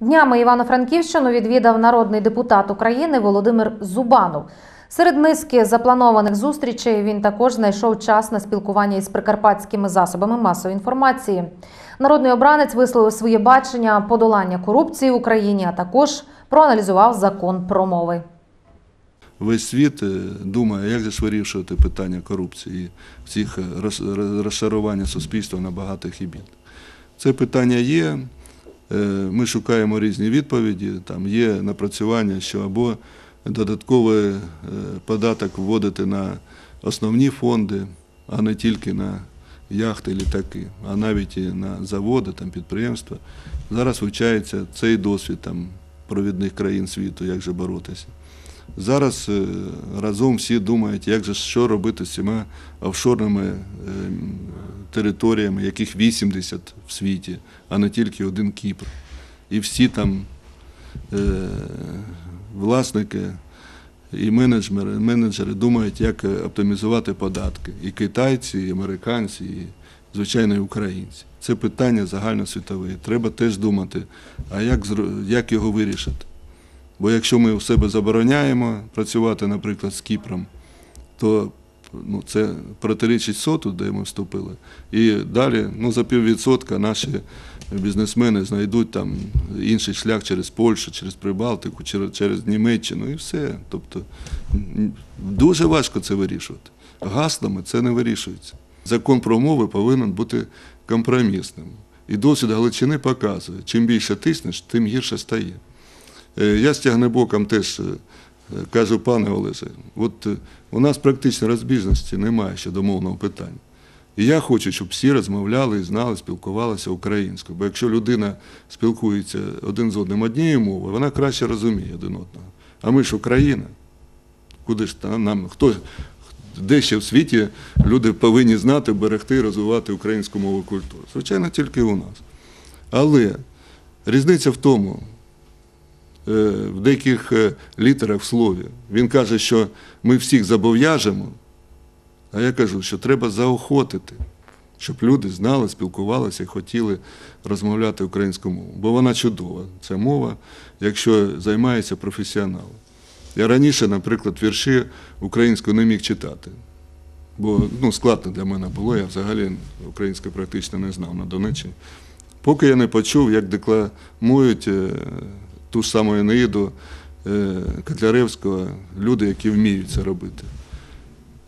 Днями Івано-Франківщину відвідав народний депутат України Володимир Зубанов. Серед низки запланованих зустрічей він також знайшов час на спілкування із прикарпатськими засобами масової інформації. Народний обранець висловив своє бачення подолання корупції в Україні, а також проаналізував закон про мови. Весь світ е, думає, як же вирішувати питання корупції всіх е, роз- роз- розшарування суспільства на багатих і бідних. Це питання є. Е, Ми шукаємо різні відповіді. Там є напрацювання, що або додатковий е, податок вводити на основні фонди, а не тільки на яхти, літаки, а навіть і на заводи, там, підприємства. Зараз вивчається цей досвід там, провідних країн світу, як же боротися. Зараз е, разом всі думають, як же що робити з цими офшорними територіями, яких 80 в світі, а не тільки один Кіпр. І всі там е, власники і менеджери, менеджери думають, як е, оптимізувати податки. І китайці, і американці, і звичайно, і українці. Це питання загальносвітове. Треба теж думати, а як, як його вирішити. Бо якщо ми у себе забороняємо працювати, наприклад, з Кіпром, то ну, це протирічить соту, де ми вступили. І далі ну, за піввідсотка наші бізнесмени знайдуть там інший шлях через Польщу, через Прибалтику, через, через Німеччину і все. Тобто дуже важко це вирішувати. Гаслами це не вирішується. Закон про мови повинен бути компромісним. І досвід Галичини показує, чим більше тиснеш, тим гірше стає. Е, Я з тягнебоком теж е, кажу, пане Олеже, от е, у нас практично розбіжності немає щодо мовного питання. І я хочу, щоб всі розмовляли і знали, спілкувалися українською. Бо якщо людина спілкується один з одним однією мовою, вона краще розуміє один одного. А ми ж Україна. Куди ж нам хто де ще в світі люди повинні знати, берегти і розвивати українську мову і культуру? Звичайно, тільки у нас. Але різниця в тому, в деяких е, літерах в слові. Він каже, що ми всіх зобов'яжемо, а я кажу, що треба заохотити, щоб люди знали, спілкувалися і хотіли розмовляти українською мовою. Бо вона чудова, ця мова, якщо займається професіоналом. Я раніше, наприклад, вірші українською не міг читати. Бо ну, складно для мене було, я взагалі українською практично не знав на Донеччині. Поки я не почув, як декламують е, ту ж саму Енеїду е, Котляревського люди, які вміють це робити.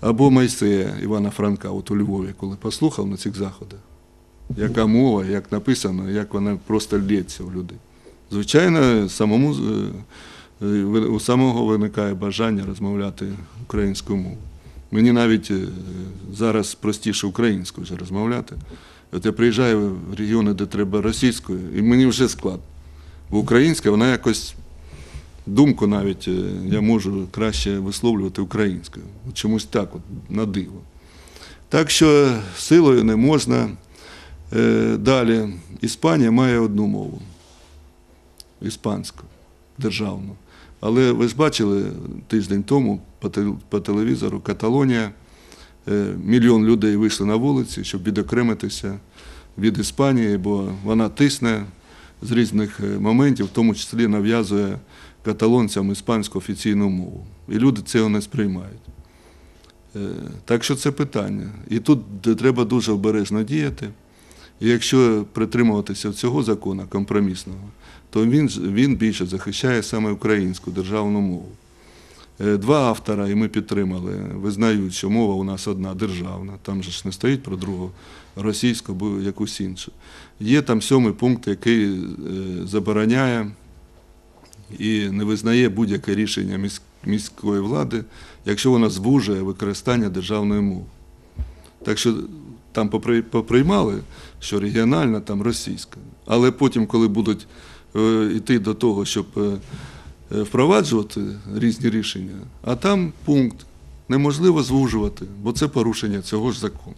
Або Майсея Івана Франка, от у Львові, коли послухав на цих заходах, яка мова, як написано, як вона просто лється в людей. Звичайно, самому, е, е, у самого виникає бажання розмовляти українською мовою. Мені навіть зараз простіше українською вже розмовляти. От я приїжджаю в регіони, де треба російською, і мені вже складно. Бо українська, вона якось думку навіть е, я можу краще висловлювати українською. Чомусь так, от, на диво. Так що силою не можна. Е, Далі, Іспанія має одну мову іспанську, державну. Але ви ж бачили тиждень тому по телевізору Каталонія, е, мільйон людей вийшли на вулиці, щоб відокремитися від Іспанії, бо вона тисне з різних е, моментів, в тому числі нав'язує каталонцям іспанську офіційну мову. І люди цього не сприймають. Е, Так що це питання. І тут треба дуже обережно діяти. І якщо притримуватися цього закону компромісного, то він, він більше захищає саме українську державну мову. Е, Два автора, і ми підтримали, визнають, що мова у нас одна державна, там же ж не стоїть про другу російську або якусь іншу. Є там сьомий пункт, який е, забороняє і не визнає будь-яке рішення міської влади, якщо вона звужує використання державної мови. Так що там поприймали, що регіональна, там російська. Але потім, коли будуть е, йти до того, щоб впроваджувати різні рішення, а там пункт неможливо звужувати, бо це порушення цього ж закону.